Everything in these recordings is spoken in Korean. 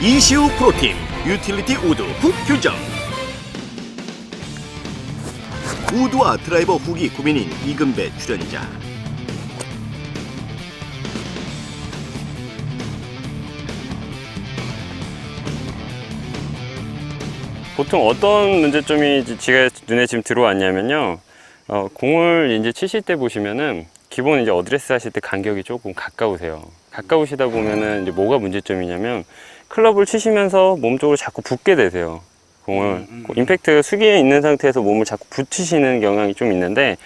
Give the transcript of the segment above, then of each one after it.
이시우 프로팀 유틸리티 우드 훅 교정 우드와 드라이버 훅이 고민인 이금배 출연자 보통 어떤 문제점이 지- 제가 눈에 지금 들어왔냐면요. 어, 공을 이제 치실 때 보시면은 기본 이제 어드레스 하실 때 간격이 조금 가까우세요. 가까우시다 보면은 이제 뭐가 문제점이냐면 클럽을 치시면서 몸 쪽으로 자꾸 붙게 되세요. 공을 임팩트 수기에 있는 상태에서 몸을 자꾸 붙이시는 경향이 좀 있는데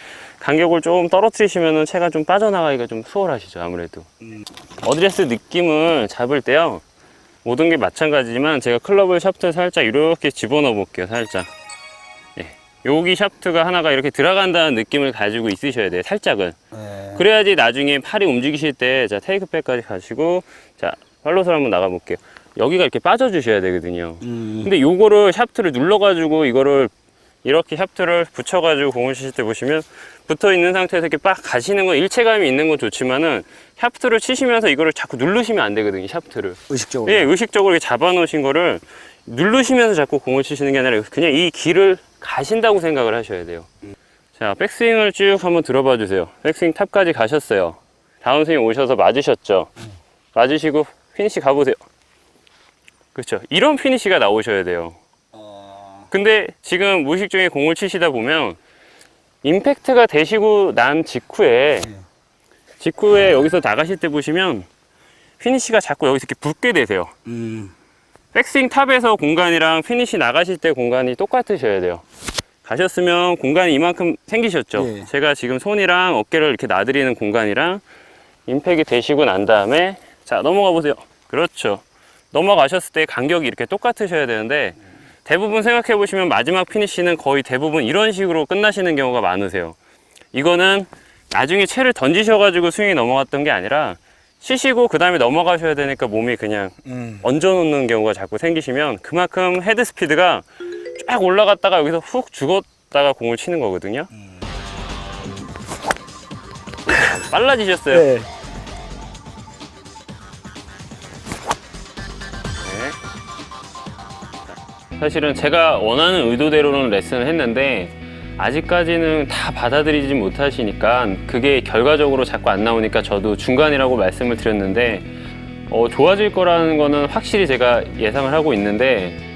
간격을 좀 떨어뜨리시면은 채가 좀 빠져나가기가 좀 수월하시죠 아무래도 어드레스 느낌을 잡을 때요 모든 게 마찬가지지만 제가 클럽을 샤프트를 살짝 이렇게 집어넣어 볼게요 살짝 예. 여기 샤프트가 하나가 이렇게 들어간다는 느낌을 가지고 있으셔야 돼요 살짝은 네. 그래야지 나중에 팔이 움직이실 때 자 테이크백까지 가시고 자 팔로스를 한번 나가 볼게요 여기가 이렇게 빠져 주셔야 되거든요 음. 근데 요거를 샤프트를 눌러가지고 이거를 이렇게 샤프트를 붙여가지고 공을 치실 때 보시면 붙어 있는 상태에서 이렇게 빡 가시는 건 일체감이 있는 건 좋지만은 샤프트를 치시면서 이거를 자꾸 누르시면 안 되거든요 샤프트를 의식적으로. 예, 의식적으로 이렇게 잡아놓으신 거를 누르시면서 자꾸 공을 치시는 게 아니라 그냥 이 길을 가신다고 생각을 하셔야 돼요. 자, 백스윙을 쭉 한번 들어봐 주세요. 백스윙 탑까지 가셨어요. 다운스윙 오셔서 맞으셨죠? 맞으시고 피니시 가보세요. 그렇죠. 이런 피니시가 나오셔야 돼요. 어, 근데 지금 무의식 중에 공을 치시다 보면 임팩트가 되시고 난 직후에 직후에 여기서 나가실 때 보시면 피니시가 자꾸 여기서 이렇게 붙게 되세요. 음. 백스윙 탑에서 공간이랑 피니시 나가실 때 공간이 똑같으셔야 돼요. 가셨으면 공간이 이만큼 생기셨죠. 예. 제가 지금 손이랑 어깨를 이렇게 놔드리는 공간이랑 임팩이 되시고 난 다음에 자 넘어가 보세요. 그렇죠. 넘어가셨을 때 간격이 이렇게 똑같으셔야 되는데 대부분 생각해 보시면 마지막 피니시는 거의 대부분 이런 식으로 끝나시는 경우가 많으세요. 이거는 나중에 채를 던지셔가지고 스윙이 넘어갔던 게 아니라 치시고 그 다음에 넘어가셔야 되니까 몸이 그냥 음. 얹어놓는 경우가 자꾸 생기시면 그만큼 헤드 스피드가 쫙 올라갔다가 여기서 훅 죽었 다가 공을 치는 거거든요. 빨라지셨어요. 네. 네. 사실은 제가 원하는 의도대로는 레슨을 했는데 아직까지는 다 받아들이지 못하시니까 그게 결과적으로 자꾸 안 나오니까 저도 중간이라고 말씀을 드렸는데 어, 좋아질 거라는 거는 확실히 제가 예상을 하고 있는데